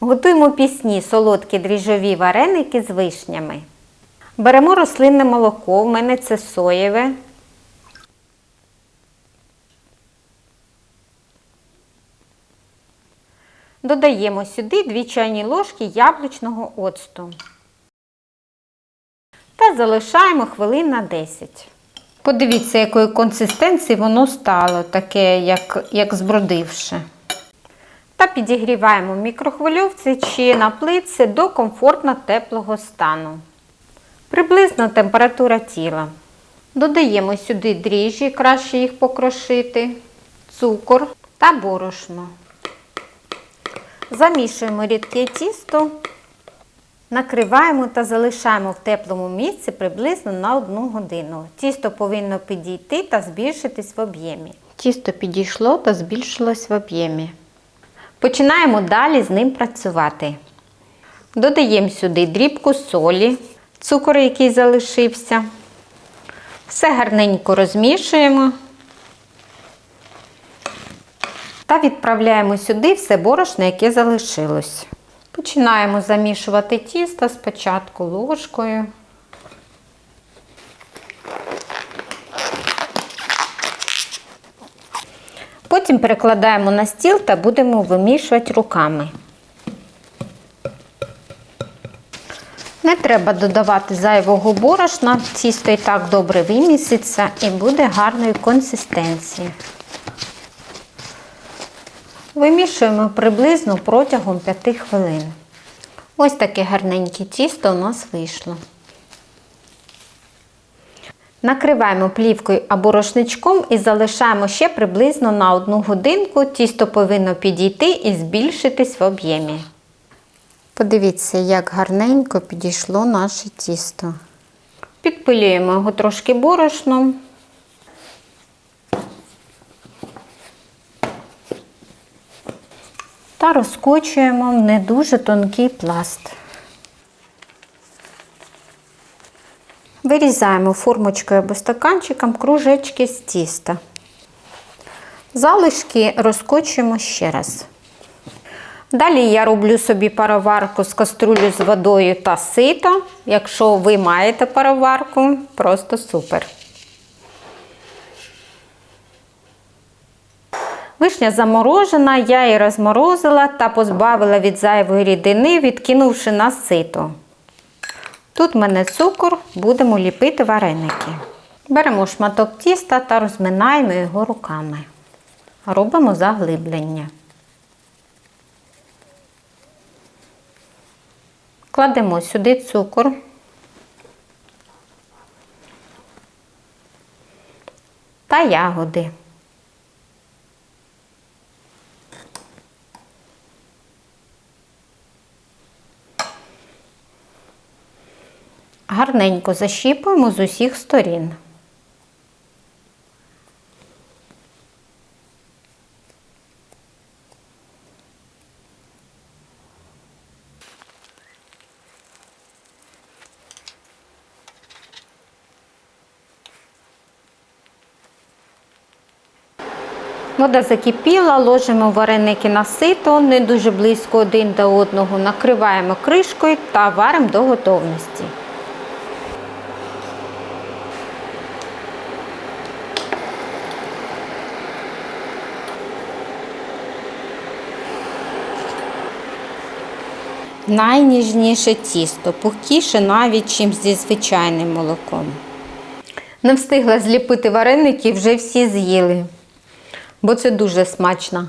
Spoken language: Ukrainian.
Готуємо пісні солодкі дріжджові вареники з вишнями. Беремо рослинне молоко, в мене це соєве. Додаємо сюди 2 чайні ложки яблучного оцту та залишаємо хвилин на 10. Подивіться, якої консистенції воно стало, таке, як, як збродивше. Та підігріваємо в мікрохвильовці чи на плитці до комфортно теплого стану. Приблизно температура тіла. Додаємо сюди дріжджі, краще їх покрошити, цукор та борошно. Замішуємо рідке тісто, накриваємо та залишаємо в теплому місці приблизно на 1 годину. Тісто повинно підійти та збільшитись в об'ємі. Тісто підійшло та збільшилось в об'ємі. Починаємо далі з ним працювати. Додаємо сюди дрібку солі, цукор, який залишився. Все гарненько розмішуємо та відправляємо сюди все борошно, яке залишилось. Починаємо замішувати тісто спочатку ложкою. Потім перекладаємо на стіл та будемо вимішувати руками. Не треба додавати зайвого борошна, тісто і так добре виміситься і буде гарної консистенції. Вимішуємо приблизно протягом 5 хвилин. Ось таке гарненьке тісто у нас вийшло. Накриваємо плівкою або рушничком і залишаємо ще приблизно на 1 годинку. Тісто повинно підійти і збільшитись в об'ємі. Подивіться, як гарненько підійшло наше тісто. Підпилюємо його трошки борошном. Та розкочуємо в не дуже тонкий пласт. Вирізаємо формочкою або стаканчиком кружечки з тіста. Залишки розкочуємо ще раз. Далі я роблю собі пароварку з каструлю з водою та сито. Якщо ви маєте пароварку, просто супер. Вишня заморожена, я її розморозила та позбавила від зайвої рідини, відкинувши на сито. Тут в мене цукор, будемо ліпити вареники. Беремо шматок тіста та розминаємо його руками. Робимо заглиблення. Кладемо сюди цукор. Та ягоди. Гарненько защіпуємо з усіх сторін. Вода закипіла, ложимо вареники на сито, не дуже близько один до одного, накриваємо кришкою та варимо до готовності. Найніжніше тісто, пухкіше навіть чим зі звичайним молоком. Не встигла зліпити вареники, вже всі з'їли, бо це дуже смачно.